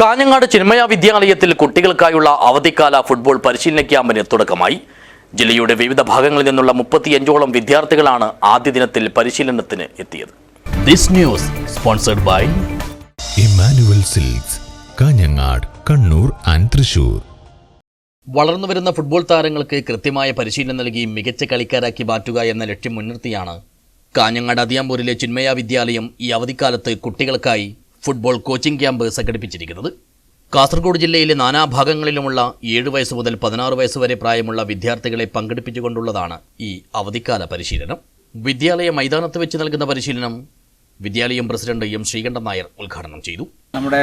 കാഞ്ഞങ്ങാട് ചിന്മയ വിദ്യാലയത്തിൽ കുട്ടികൾക്കായുള്ള അവധിക്കാല ഫുട്ബോൾ പരിശീലന ക്യാമ്പിന് തുടക്കമായി. ജില്ലയുടെ വിവിധ ഭാഗങ്ങളിൽ നിന്നുള്ള മുപ്പത്തിയഞ്ചോളം വിദ്യാർത്ഥികളാണ് ആദ്യ ദിനത്തിൽ പരിശീലനത്തിന് എത്തിയത്. This news sponsored by Immanuel Silks Kanhangad Kannur and Thrissur. വളർന്നുവരുന്ന ഫുട്ബോൾ താരങ്ങൾക്ക് കൃത്യമായ പരിശീലനം നൽകി മികച്ച കളിക്കാരാക്കി മാറ്റുക എന്ന ലക്ഷ്യം മുൻനിർത്തിയാണ് കാഞ്ഞങ്ങാട് അതിയാമ്പൂരിലെ ചിന്മയ വിദ്യാലയം ഈ അവധിക്കാലത്ത് കുട്ടികൾക്കായി ഫുട്ബോൾ കോച്ചിംഗ് ക്യാമ്പ് സംഘടിപ്പിച്ചിരിക്കുന്നത്. കാസർഗോഡ് ജില്ലയിലെ നാനാഭാഗങ്ങളിലുമുള്ള ഏഴ് വയസ്സ് മുതൽ പതിനാറ് വയസ്സ് വരെ പ്രായമുള്ള വിദ്യാർത്ഥികളെ പങ്കെടുപ്പിച്ചുകൊണ്ടുള്ളതാണ് ഈ അവധിക്കാല പരിശീലനം. വിദ്യാലയ മൈതാനത്ത് വെച്ച് നൽകുന്ന പരിശീലനം വിദ്യാലയം പ്രസിഡന്റ് എം ശ്രീകണ്ഠൻ നായർ ഉദ്ഘാടനം ചെയ്തു. നമ്മുടെ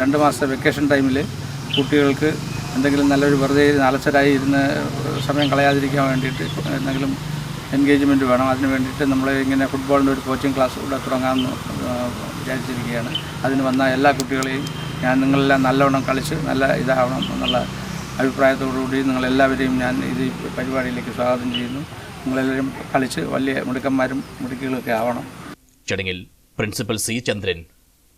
രണ്ട് മാസത്തെ വെക്കേഷൻ ടൈമിൽ കുട്ടികൾക്ക് എന്തെങ്കിലും നല്ലൊരു വെറുതെ അലച്ചരായി ഇരുന്ന് സമയം കളയാതിരിക്കാൻ വേണ്ടിയിട്ട് എന്തെങ്കിലും എൻഗേജ്മെന്റ് വേണം. അതിന് വേണ്ടിയിട്ട് നമ്മൾ ഇങ്ങനെ ഫുട്ബോളിന്റെ ഒരു കോച്ചിങ് ക്ലാസ് കൂടെ തുടങ്ങാമെന്ന് വിചാരിച്ചിരിക്കുകയാണ്. അതിന് വന്ന എല്ലാ കുട്ടികളെയും ഞാൻ നിങ്ങളെല്ലാം നല്ലവണ്ണം കളിച്ച് നല്ല ഇതാവണം എന്നുള്ള അഭിപ്രായത്തോടുകൂടി നിങ്ങളെല്ലാവരെയും ഞാൻ ഇത് പരിപാടിയിലേക്ക് സ്വാഗതം ചെയ്യുന്നു. നിങ്ങളെല്ലാവരും കളിച്ച് വലിയ മിടുക്കന്മാരും മിടുക്കികളൊക്കെ ആവണം. ചടങ്ങിൽ പ്രിൻസിപ്പൽ സി ചന്ദ്രൻ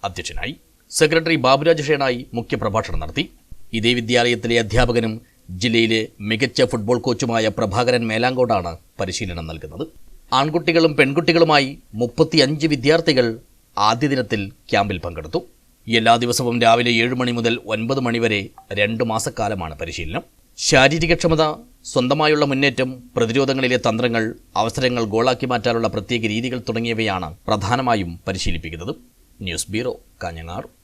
അധ്യക്ഷനായി സെക്രട്ടറി ബാബുരാജ് ഷേണായി മുഖ്യപ്രഭാഷണം നടത്തി ഇതേ വിദ്യാലയത്തിലെ അധ്യാപകനും ജില്ലയിലെ മികച്ച ഫുട്ബോൾ കോച്ചുമായ പ്രഭാകരൻ മേലാങ്കോടാണ് പരിശീലനം നൽകുന്നത്. ആൺകുട്ടികളും പെൺകുട്ടികളുമായി മുപ്പത്തിയഞ്ച് വിദ്യാർത്ഥികൾ ആദ്യ ദിനത്തിൽ ക്യാമ്പിൽ പങ്കെടുത്തു. എല്ലാ ദിവസവും രാവിലെ ഏഴ് മണി മുതൽ ഒൻപത് മണിവരെ രണ്ട് മാസക്കാലമാണ് പരിശീലനം. ശാരീരികക്ഷമത സ്വന്തമായുള്ള മുന്നേറ്റം പ്രതിരോധങ്ങളിലെ തന്ത്രങ്ങൾ അവസരങ്ങൾ ഗോളാക്കി മാറ്റാനുള്ള പ്രത്യേക രീതികൾ തുടങ്ങിയവയാണ് പ്രധാനമായും പരിശീലിപ്പിക്കുന്നത്. News bureau Kanhangad.